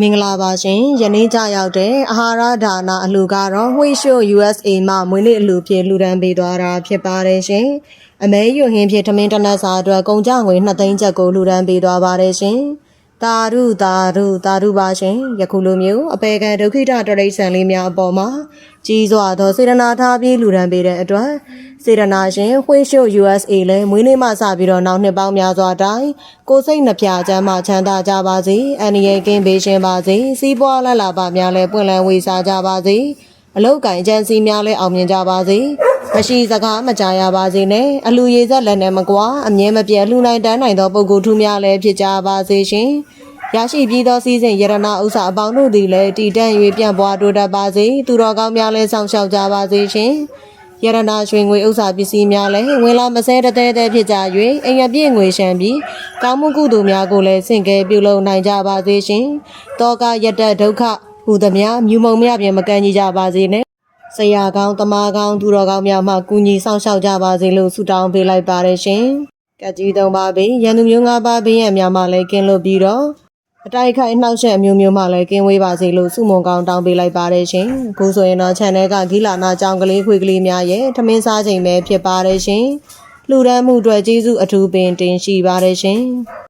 မင်္ဂလာပါရှင်ယနေ့ကြရောက်တဲ့အာဟာရဒါနအလှကတော့ဝှေ့ရှို့ USA မှမွေးနေ့အလှဖြစ်လှူဒန်းပေးသွားတာဖြစ်ပါတယ်ရှင်အမဲရွဟင်းဖြစ်ထမင်းတစ်နက်စာအတွက်ကုန်ကြငွေ2သိန်းကျပ်ကိုလှူဒန်းပေးသွားပါတယ်ရှင် တာရုတာရုတာရုပါရှင်ယခုလိုမျိုးအပေကံဒုက္ခိတတရိษံလေးများအပေါ်မှာကြီးစွာသောစေတနာထားပြီးလှူဒန်းပေးတဲ့အတွက်စေတနာရှင်ဝှေ့ရှို့ USA လည်းမွေးနေ့မှစပြီးတော့နောက်နှစ်ပေါင်းများစွာတိုင်ကိုယ်စိတ်နှပြချမ်းမှချမ်းသာကြပါစေအန္တရာယ်ကင်းပေးရှင်ပါစေစီးပွားလက်လာပါများလည်းပွင့်လန်းဝေစားကြပါစေအလောက်ကင်ကြံစီများလည်းအောင်မြင်ကြပါစေ မရှိစကားမကြားရပါစေနဲ့အလူရည်ဆက်လက်နဲ့မကွာအမြဲမပြတ်လှူနိုင်တန်းနိုင်သောပုဂ္ဂိုလ်ထူးများလည်းဖြစ်ကြပါစေရှင်ရရှိပြီးသောစီစဉ်ယရနာဥစ္စာအပေါင်းတို့သည်လည်းတည်တံ့၍ပြန့်ပွားတိုးတက်ပါစေသူတော်ကောင်းများလည်းဆောင်ရှောက်ကြပါစေရှင်ယရနာရွှေငွေဥစ္စာပစ္စည်းများလည်းဝင်လာမစဲတသေးသေးဖြစ်ကြ၍အိမ်ရပြည့်ငွေရှမ်းပြီးကောင်းမှုကုသိုလ်များကိုလည်းဆင့်ကဲပြုလုပ်နိုင်ကြပါစေရှင်တောကယတ္တဒုက္ခဟူသည်များမြူမုံများပြင်မကန့်ကြီးကြပါစေနဲ့ ဆရာကောင်းတမကောင်းသူတော်ကောင်းများမှကူညီဆောင်ရှောက်ကြပါစေလို့ဆုတောင်းပေးလိုက်ပါတယ်ရှင်ကက်ကြီးသုံးပါပြီရန်သူမျိုး၅ပါးဘေးရန်များမှလည်းကင်းလွတ်ပြီးတော့အတိုက်ခိုက်အနှောက်အယှက်အမျိုးမျိုးမှလည်းကင်းဝေးပါစေလို့ဆုမွန်ကောင်းတောင်းပေးလိုက်ပါတယ်ရှင်။အခုဆိုရင်တော့ channel ကဂီလာနာကြောင်ကလေးခွေကလေးများရဲ့ထမင်းစားချိန်ပဲဖြစ်ပါတယ်ရှင်။လှူဒန်းမှုအတွက်ကျေးဇူးအထူးပင်တင်ရှိပါတယ်ရှင်။